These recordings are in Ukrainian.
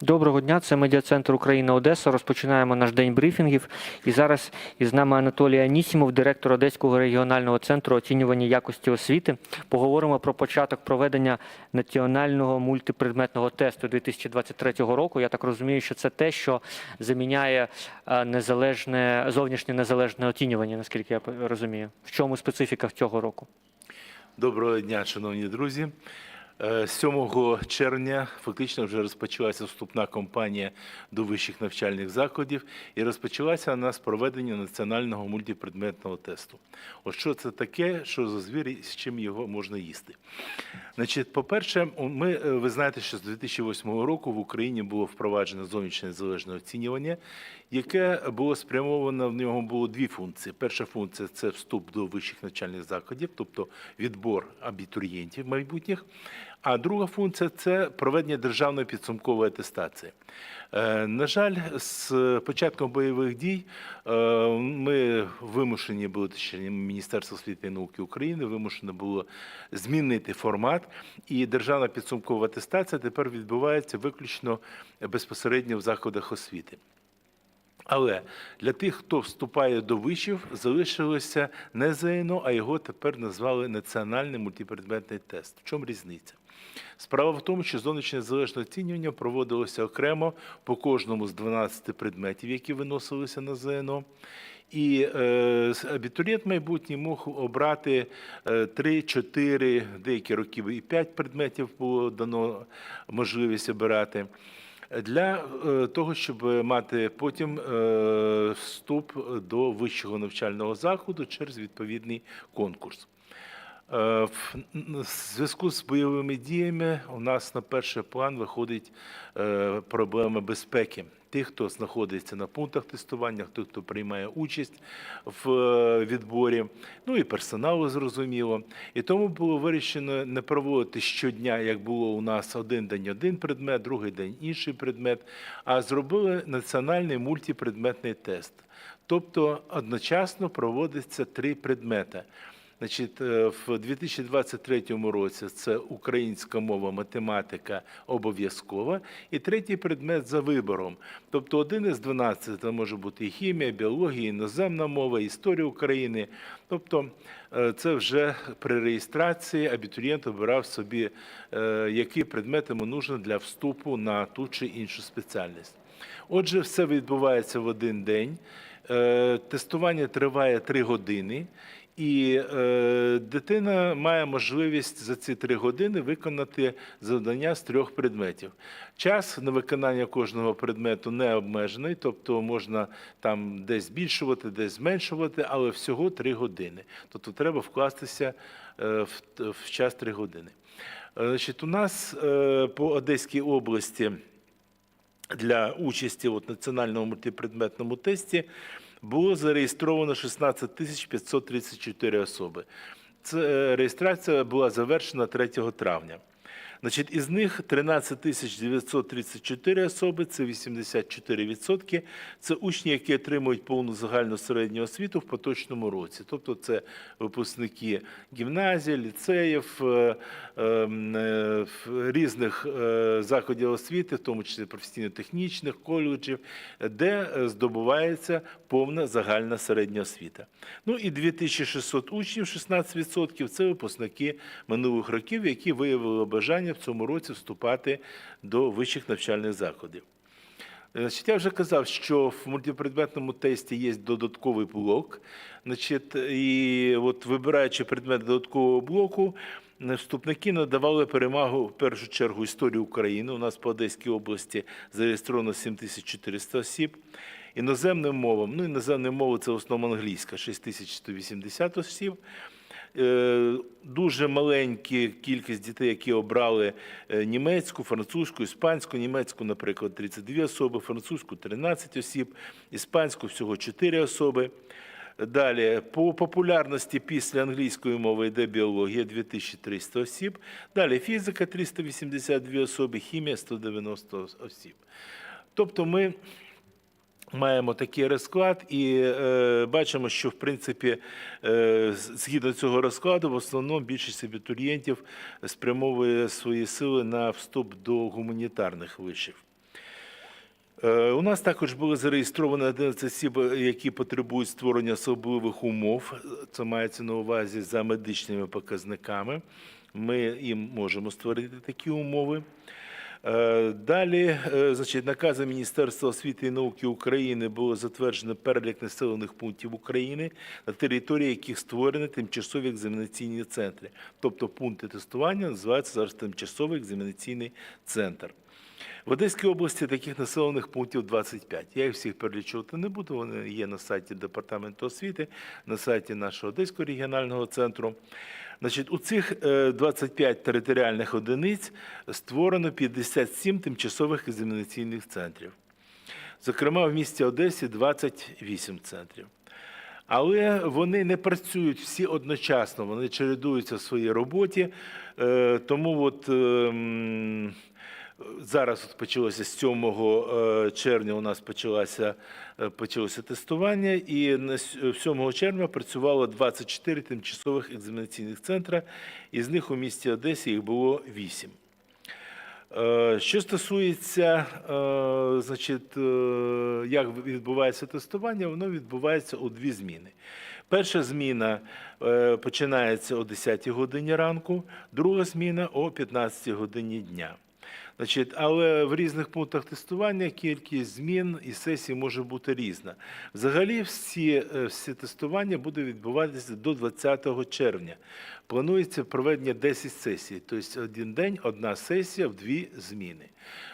Доброго дня, це медіа-центр Україна Одеса. Розпочинаємо наш день брифінгів. І зараз із нами Анатолій Анісімов, директор Одеського регіонального центру оцінювання якості освіти. Поговоримо про початок проведення національного мультипредметного тесту 2023 року. Я так розумію, що це те, що заміняє е, незалежне зовнішнє незалежне оцінювання, наскільки я розумію. В чому специфіка цього року? Доброго дня, шановні друзі. Е, 7 червня фактично вже розпочалася вступна кампанія до вищих навчальних закладів і розпочалася вона з проведення національного мультипредметного тесту. От що це таке, що за звір і з чим його можна їсти? Значить, по-перше, ми, е, ви знаєте, що з 2008 року в Україні було впроваджено зовнішнє незалежне оцінювання, яке було спрямовано, в нього було дві функції. Перша функція це вступ до вищих навчальних закладів, тобто відбор абітурієнтів майбутніх. А друга функція це проведення державної підсумкової атестації. Е, На жаль, з початком бойових дій е, ми вимушені були, Міністерство освіти і науки України вимушено було змінити формат, і державна підсумкова атестація тепер відбувається виключно безпосередньо в закладах освіти. Але для тих, хто вступає до вишів, залишилося не ЗНО, а його тепер назвали національний мультипредметний тест. В чому різниця? Справа в тому, що зовнішнє незалежне оцінювання проводилося окремо по кожному з 12 предметів, які виносилися на ЗНО. І е, абітурієнт майбутній мог обрати е, 3, 4, деякі роки і 5 предметів було дано можливість обирати для е, того, щоб мати потім е, вступ до вищого навчального заходу через відповідний конкурс. Е, В зв'язку з бойовими діями у нас на перший план виходить е, проблема безпеки. Тих, хто знаходиться на пунктах тестування, тих, хто приймає участь в е, відборі, ну і персоналу зрозуміло. І тому було вирішено не проводити щодня, як було у нас один день один предмет, другий день інший предмет, а зробили національний мультипредметний тест. Тобто одночасно проводиться три предмети. Значить, е, в 2023 році це українська мова, математика обов'язкова, і третій предмет за вибором. Тобто один із 12 це може бути і хімія, біологія, іноземна мова, історія України. Тобто е, це вже при реєстрації абітурієнт обирав собі, е, які предмети йому нужно для вступу на ту чи іншу спеціальність. Отже, все відбувається в один день. Тестування триває три години. І е, дитина має можливість за ці три години виконати завдання з трьох предметів. Час на виконання кожного предмету не обмежений, тобто можна там десь збільшувати, десь зменшувати, але всього три години. Тобто треба вкластися е, в, в час три години. Е, Значить, у нас е, по Одеській області для участі в національному мультипредметному тесті було зареєстровано 16 тисяч 534 особи. Це е, реєстрація була завершена 3 травня. Значить, із них 13 тисяч 934 особи, це 84%. Це учні, які отримують повну загальну середню освіту в поточному році. Тобто це випускники гімназій, ліцеїв, е, ем, е, різних е, закладів освіти, в тому числі професійно-технічних коледжів, де здобувається повна загальна середня освіта. Ну і 2600 учнів, 16% – це випускники минулих років, які виявили бажання в цьому році вступати до вищих навчальних закладів. Значить, я вже казав, що в мультипредметному тесті є додатковий блок. Значить, і от вибираючи предмет додаткового блоку, е, вступники надавали перемагу в першу чергу історії України. У нас по Одеській області зареєстровано 7400 осіб. Іноземним мовам, ну іноземні мови це в основному англійська, 6180 осіб. Е, Дуже маленька кількість дітей, які обрали е, німецьку, французьку, іспанську, німецьку, наприклад, 32 особи, французьку 13 осіб, іспанську всього 4 особи. Далі, по популярності після англійської мови йде біологія 2300 осіб. Далі фізика 382 особи, хімія 190 осіб. Тобто ми маємо такий розклад і е, бачимо, що в принципі е, згідно цього розкладу, в основному більшість абітурієнтів спрямовує свої сили на вступ до гуманітарних вишів. Е, У нас також було зареєстровано 11 осіб, які потребують створення особливих умов. Це мається на увазі за медичними показниками. Ми їм можемо створити такі умови. Е, Далі, е, значить, наказом Міністерства освіти і науки України було затверджено перелік населених пунктів України, на території яких створені тимчасові екзаменаційні центри. Тобто пункти тестування називаються зараз тимчасовий екзаменаційний центр. В Одеській області таких населених пунктів 25. Я їх всіх перелічувати не буду. Вони є на сайті Департаменту освіти, на сайті нашого Одеського регіонального центру. Значить, у цих е, 25 територіальних одиниць створено 57 тимчасових екзаменаційних центрів. Зокрема, в місті Одесі 28 центрів. Але вони не працюють всі одночасно, вони чередуються в своїй роботі. Е, Тому от, ем, зараз от почалося з 7 е, червня у нас почалося, е, почалося тестування, і на е, 7 червня працювало 24 тимчасових екзаменаційних центра, із них у місті Одесі їх було 8. Е, Що стосується, е, значить, е, як відбувається тестування, воно відбувається у дві зміни. Перша зміна е, починається о 10 годині ранку, друга зміна о 15 годині дня. Значить, але в різних пунктах тестування кількість змін і сесій може бути різна. Взагалі, всі, е, всі тестування буде відбуватися до 20 червня. Планується проведення 10 сесій, тобто один день, одна сесія в дві зміни.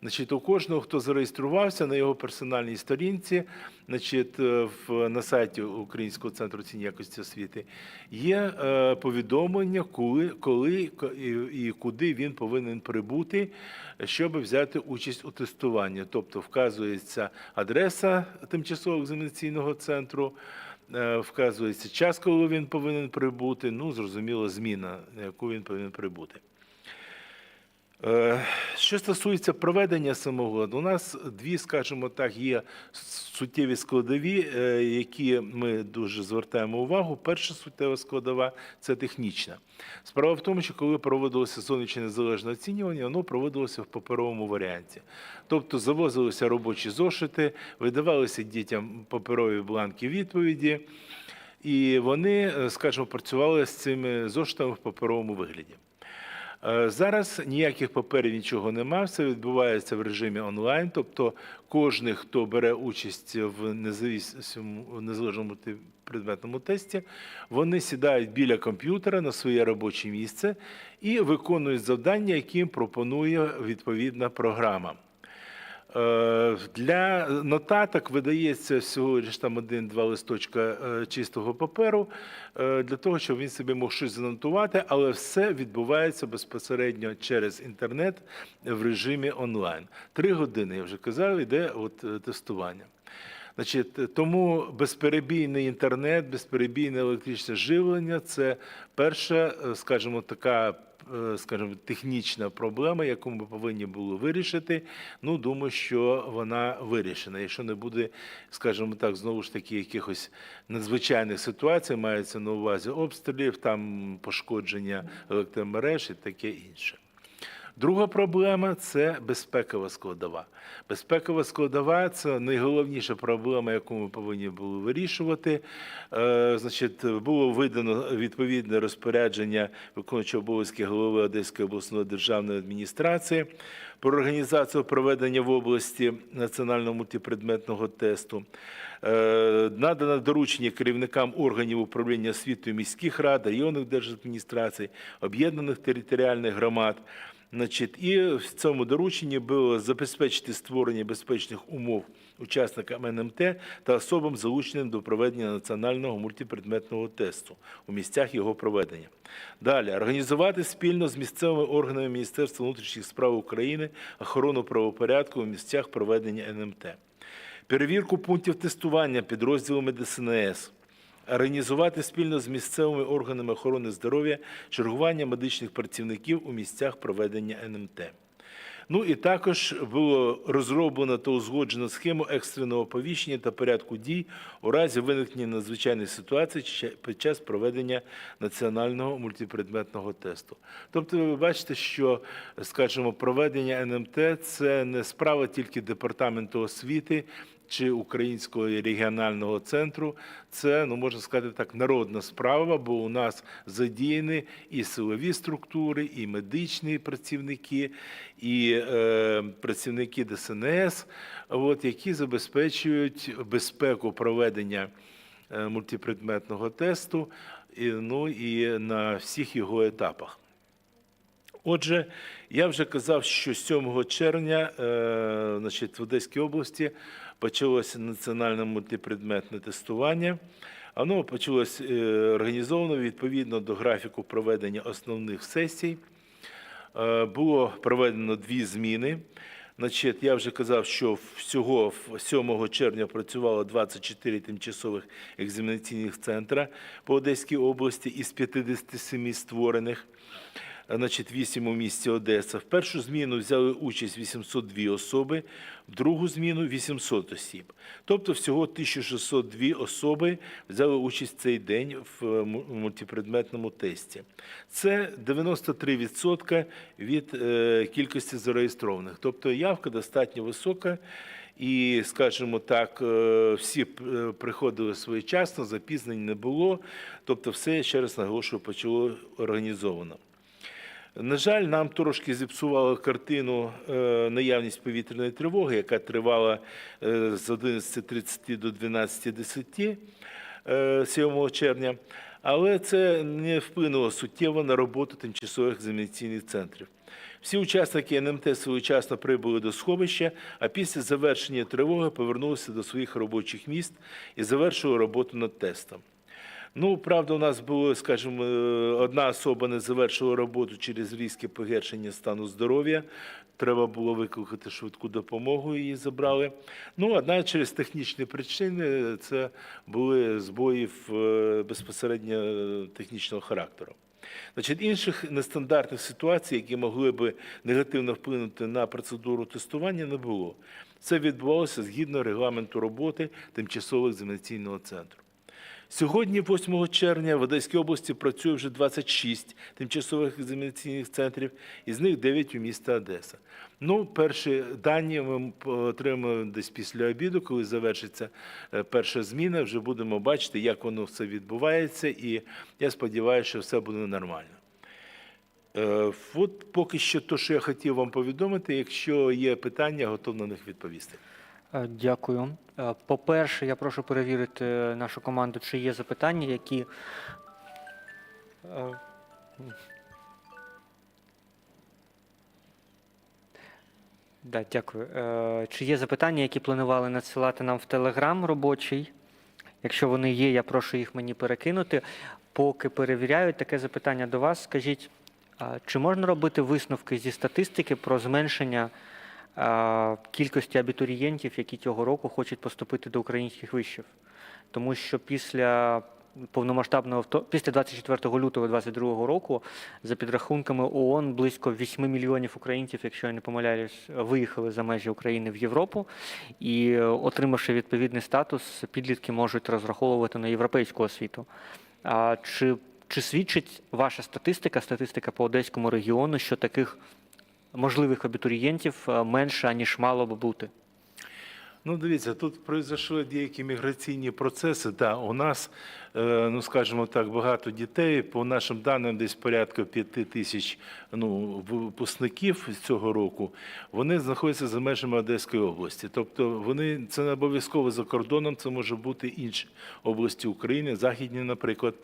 Значить, у кожного, хто зареєструвався на його персональній сторінці, значить, е, в, на сайті Українського центру оцінювання якості освіти, є е, повідомлення, коли, коли і, і куди він повинен прибути, щоб взяти участь у тестуванні. Тобто вказується адреса тимчасового екзаменаційного центру, е, вказується час, коли він повинен прибути, ну, зрозуміло, зміна, на яку він повинен прибути. Е, Що стосується проведення самого, у нас дві, скажімо так, є суттєві складові, е, які ми дуже звертаємо увагу. Перша суттєва складова це технічна. Справа в тому, що коли проводилося зовнішнє незалежне оцінювання, воно проводилося в паперовому варіанті. Тобто завозилися робочі зошити, видавалися дітям паперові бланки відповіді, і вони, е, скажімо, працювали з цими зошитами в паперовому вигляді. Е, Зараз ніяких паперів нічого немає, все відбувається в режимі онлайн. Тобто, кожен, хто бере участь в незалежному, незалежному предметному тесті, вони сідають біля комп'ютера на своє робоче місце і виконують завдання, які їм пропонує відповідна програма. Е, Для нотаток видається всього лише там один-два листочка е, чистого паперу е, для того, щоб він собі мог щось занотувати, але все відбувається безпосередньо через інтернет в режимі онлайн. Три години, я вже казав, йде от тестування. Значить, тому безперебійний інтернет, безперебійне електричне живлення це перша, скажімо, така скажімо, технічна проблема, яку ми повинні були вирішити. Ну, думаю, що вона вирішена. Якщо не буде, скажімо так, знову ж таки, якихось надзвичайних ситуацій, мається на увазі обстрілів, там пошкодження електромереж і таке інше. Друга проблема це безпекова складова. Безпекова складова це найголовніша проблема, яку ми повинні були вирішувати. Е, значить, було видано відповідне розпорядження виконуючого обов'язки голови Одеської обласної державної адміністрації про організацію проведення в області національного мультипредметного тесту. Е, Надано доручення керівникам органів управління освітою міських рад, районних держадміністрацій, об'єднаних територіальних громад. Значить, і в цьому дорученні було забезпечити створення безпечних умов учасникам НМТ та особам, залученим до проведення національного мультипредметного тесту у місцях його проведення. Далі організувати спільно з місцевими органами Міністерства внутрішніх справ України охорону правопорядку у місцях проведення НМТ. Перевірку пунктів тестування підрозділами ДСНС. Організувати спільно з місцевими органами охорони здоров'я чергування медичних працівників у місцях проведення НМТ. Ну і також було розроблено та узгоджено схему екстреного оповіщення та порядку дій у разі виникнення надзвичайної ситуації чи- під час проведення національного мультипредметного тесту. Тобто, ви бачите, що, скажімо, проведення НМТ це не справа тільки департаменту освіти чи Українського регіонального центру. Це, ну можна сказати так, народна справа, бо у нас задіяні і силові структури, і медичні працівники, і е, працівники ДСНС, от, які забезпечують безпеку проведення е, мультипредметного тесту, і, ну і на всіх його етапах. Отже, я вже казав, що 7 червня е, значить, в Одеській області почалося національне мультипредметне тестування. Воно почалось е, організовано відповідно до графіку проведення основних сесій. Е, Було проведено дві зміни. Значить, я вже казав, що всього 7 червня працювало 24 тимчасових екзаменаційних центра по Одеській області із 57 створених значить, 8 у місті Одеса. В першу зміну взяли участь 802 особи, в другу зміну 800 осіб. Тобто всього 1602 особи взяли участь цей день в е, мультипредметному тесті. Це 93% від е, кількості зареєстрованих. Тобто явка достатньо висока. І, скажімо так, е, всі приходили своєчасно, запізнень не було. Тобто, все, ще раз наголошую, почало організовано. На жаль, нам трошки зіпсувала картину е, наявність повітряної тривоги, яка тривала е, з 11.30 до 12.10 е, 7 червня, але це не вплинуло суттєво на роботу тимчасових екзаменаційних центрів. Всі учасники НМТ своєчасно прибули до сховища, а після завершення тривоги повернулися до своїх робочих міст і завершили роботу над тестом. Ну, правда, у нас було, скажімо, е, одна особа не завершила роботу через різке погіршення стану здоров'я. Треба було викликати швидку допомогу, її забрали. Ну, одна через технічні причини це були збої е, безпосередньо технічного характеру. Значить, інших нестандартних ситуацій, які могли би негативно вплинути на процедуру тестування, не було. Це відбувалося згідно регламенту роботи тимчасового екзаменаційного центру. Сьогодні, 8 червня, в Одеській області працює вже 26 тимчасових екзаменаційних центрів, із них 9 у міста Одеса. Ну, перші дані ми отримаємо десь після обіду, коли завершиться е, перша зміна. Вже будемо бачити, як воно все відбувається, і я сподіваюся, що все буде нормально. Е, От поки що те, що я хотів вам повідомити. Якщо є питання, готов на них відповісти. Е, Дякую. Е, По-перше, я прошу перевірити нашу команду, чи є запитання, які. Е, Да, дякую. Чи є запитання, які планували надсилати нам в Телеграм робочий? Якщо вони є, я прошу їх мені перекинути. Поки перевіряють таке запитання до вас, скажіть, чи можна робити висновки зі статистики про зменшення кількості абітурієнтів, які цього року хочуть поступити до українських вишів? Тому що після повномасштабного після 24 лютого 2022 року, за підрахунками ООН, близько 8 мільйонів українців, якщо я не помиляюсь, виїхали за межі України в Європу, і е, отримавши відповідний статус, підлітки можуть розраховувати на європейську освіту. А чи, чи свідчить ваша статистика, статистика по одеському регіону, що таких можливих абітурієнтів е, менше, аніж мало би бути? Ну, дивіться, тут пройшли деякі міграційні процеси. Да, у нас, е, ну скажімо так, багато дітей. По нашим даним, десь порядка п'яти тисяч ну, випускників з цього року. Вони знаходяться за межами Одеської області. Тобто вони це не обов'язково за кордоном, це може бути інші області України, західні, наприклад.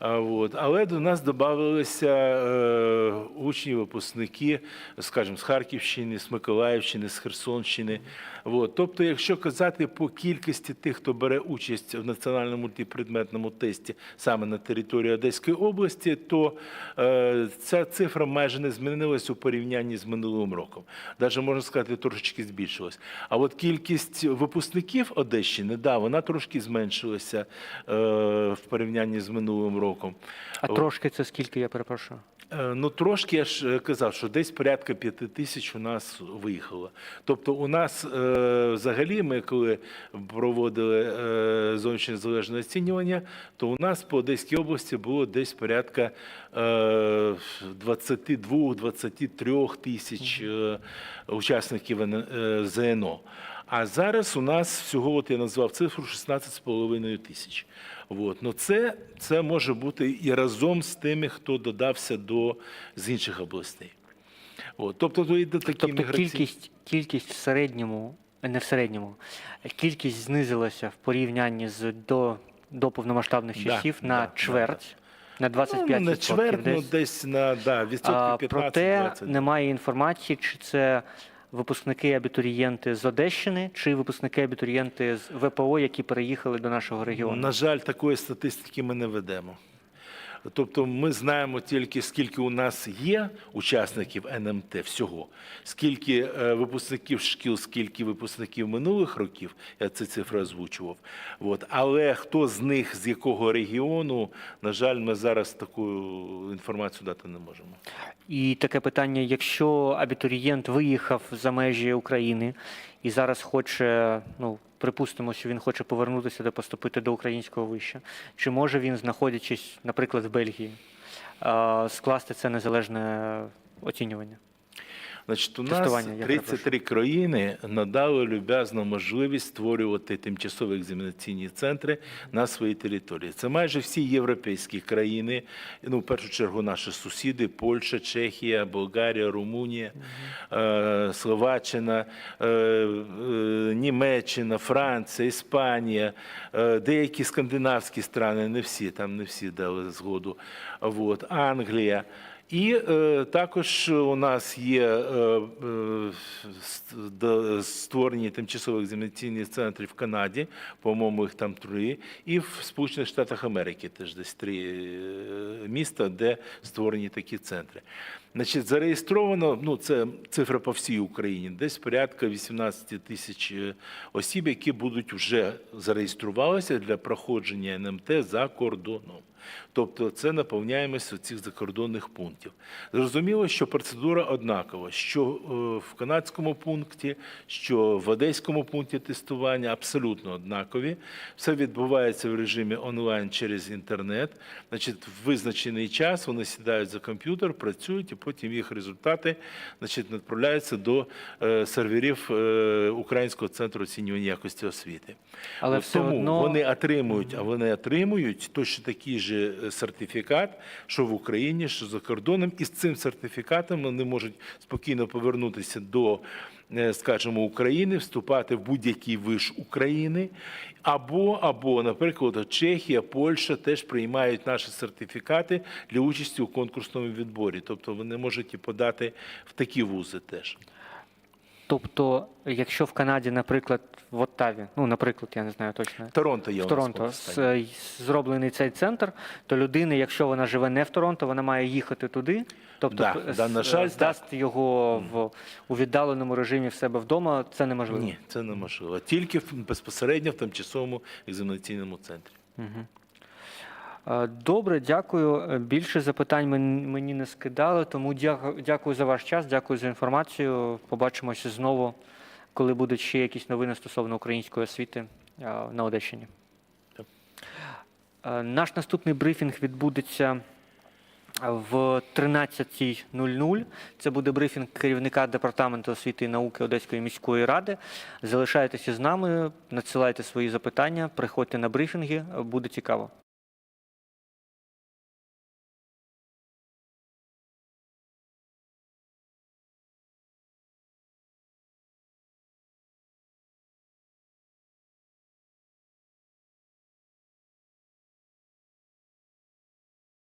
От. Але до нас додавалися е, учні, випускники, скажімо, з Харківщини, з Миколаївщини, з Херсонщини. От. Тобто, якщо казати по кількості тих, хто бере участь в національному мультипредметному тесті саме на території Одеської області, то е, ця цифра майже не змінилась у порівнянні з минулим роком. Навіть можна сказати, трошечки збільшилась. А от кількість випускників Одещини, да, вона трошки зменшилася е, в порівнянні з минулим роком. А трошки це скільки, я перепрошую? Е, Ну, трошки я ж е, казав, що десь порядка п'яти тисяч у нас виїхало. Тобто, у нас е, взагалі, ми коли проводили е, зовнішнє залежне оцінювання, то у нас по Одеській області було десь порядка е, 22-23 тисяч е, учасників е, ЗНО. А зараз у нас всього, от я назвав цифру 16,5 тисяч. От. Ну це, це може бути і разом з тими, хто додався до з інших областей. От. Тобто то йде такі Тобто міграційні... кількість, кількість в середньому, не в середньому, кількість знизилася в порівнянні з до, до повномасштабних часів да, на да, чверть, на 25%. ну, не чверть, ну, десь. десь на да, відсотків А, 15 проте 20 немає інформації, чи це випускники абітурієнти з Одещини, чи випускники абітурієнти з ВПО, які переїхали до нашого регіону. На жаль, такої статистики ми не ведемо. Тобто ми знаємо тільки, скільки у нас є учасників НМТ всього, скільки е, випускників шкіл, скільки випускників минулих років, я ці цифри озвучував. От. Але хто з них, з якого регіону, на жаль, ми зараз таку інформацію дати не можемо. І таке питання: якщо абітурієнт виїхав за межі України і зараз хоче, ну припустимо, що він хоче повернутися до поступити до українського вища, чи може він, знаходячись, наприклад, в Бельгії, скласти це незалежне оцінювання? Значить, у нас Тестування, я 33 країни надали люб'язну можливість створювати тимчасові екзаменаційні центри на своїй території. Це майже всі європейські країни, ну, в першу чергу наші сусіди: Польща, Чехія, Болгарія, Румунія, е, Словаччина, е, е, Німеччина, Франція, Іспанія, деякі скандинавські країни, не всі, там не всі дали згоду. Вот, Англія. І е, також у нас є е, е, створені тимчасові екзаменаційні центри в Канаді, по-моєму, їх там три, і в Сполучених Штатах Америки теж десь три е, міста, де створені такі центри. Значить, зареєстровано, ну це цифра по всій Україні, десь порядка 18 тисяч е, осіб, які будуть вже зареєструвалися для проходження НМТ за кордоном. Тобто це наповняємость цих закордонних пунктів. Зрозуміло, що процедура однакова, що е, в канадському пункті, що в одеському пункті тестування абсолютно однакові. Все відбувається в режимі онлайн через інтернет. Значить, в визначений час вони сідають за комп'ютер, працюють, і потім їх результати значить, відправляються до е, серверів е, Українського центру оцінювання якості освіти. Але От все одно- вони отримують, а вони отримують точно такий же е, сертифікат, що в Україні, що за кордоном, і з цим сертифікатом вони можуть спокійно повернутися до, е, скажімо, України, вступати в будь-який виш України, або, або, наприклад, Чехія, Польща теж приймають наші сертифікати для участі у конкурсному відборі. Тобто вони можуть і подати в такі вузи теж. Тобто, якщо в Канаді, наприклад, в Оттаві, ну, наприклад, я не знаю точно, Торонто є в Торонто с- е, зроблений цей центр, то людина, якщо вона живе не в Торонто, вона має їхати туди, тобто Да, п- да, на с- жаль, здасть його в у віддаленому режимі в себе вдома. Це неможливо. Ні, це неможливо. Тільки в- безпосередньо в тимчасовому екзаменаційному центрі. Е, Добре, дякую. Е, Більше запитань мені не скидали, тому дякую за ваш час, дякую за інформацію. Побачимося знову, коли будуть ще якісь новини стосовно української освіти е, на Одещині. Е, Наш наступний брифінг відбудеться в 13.00. Це буде брифінг керівника департаменту освіти і науки Одеської міської ради. Залишайтеся з нами, надсилайте свої запитання, приходьте на брифінги, буде цікаво.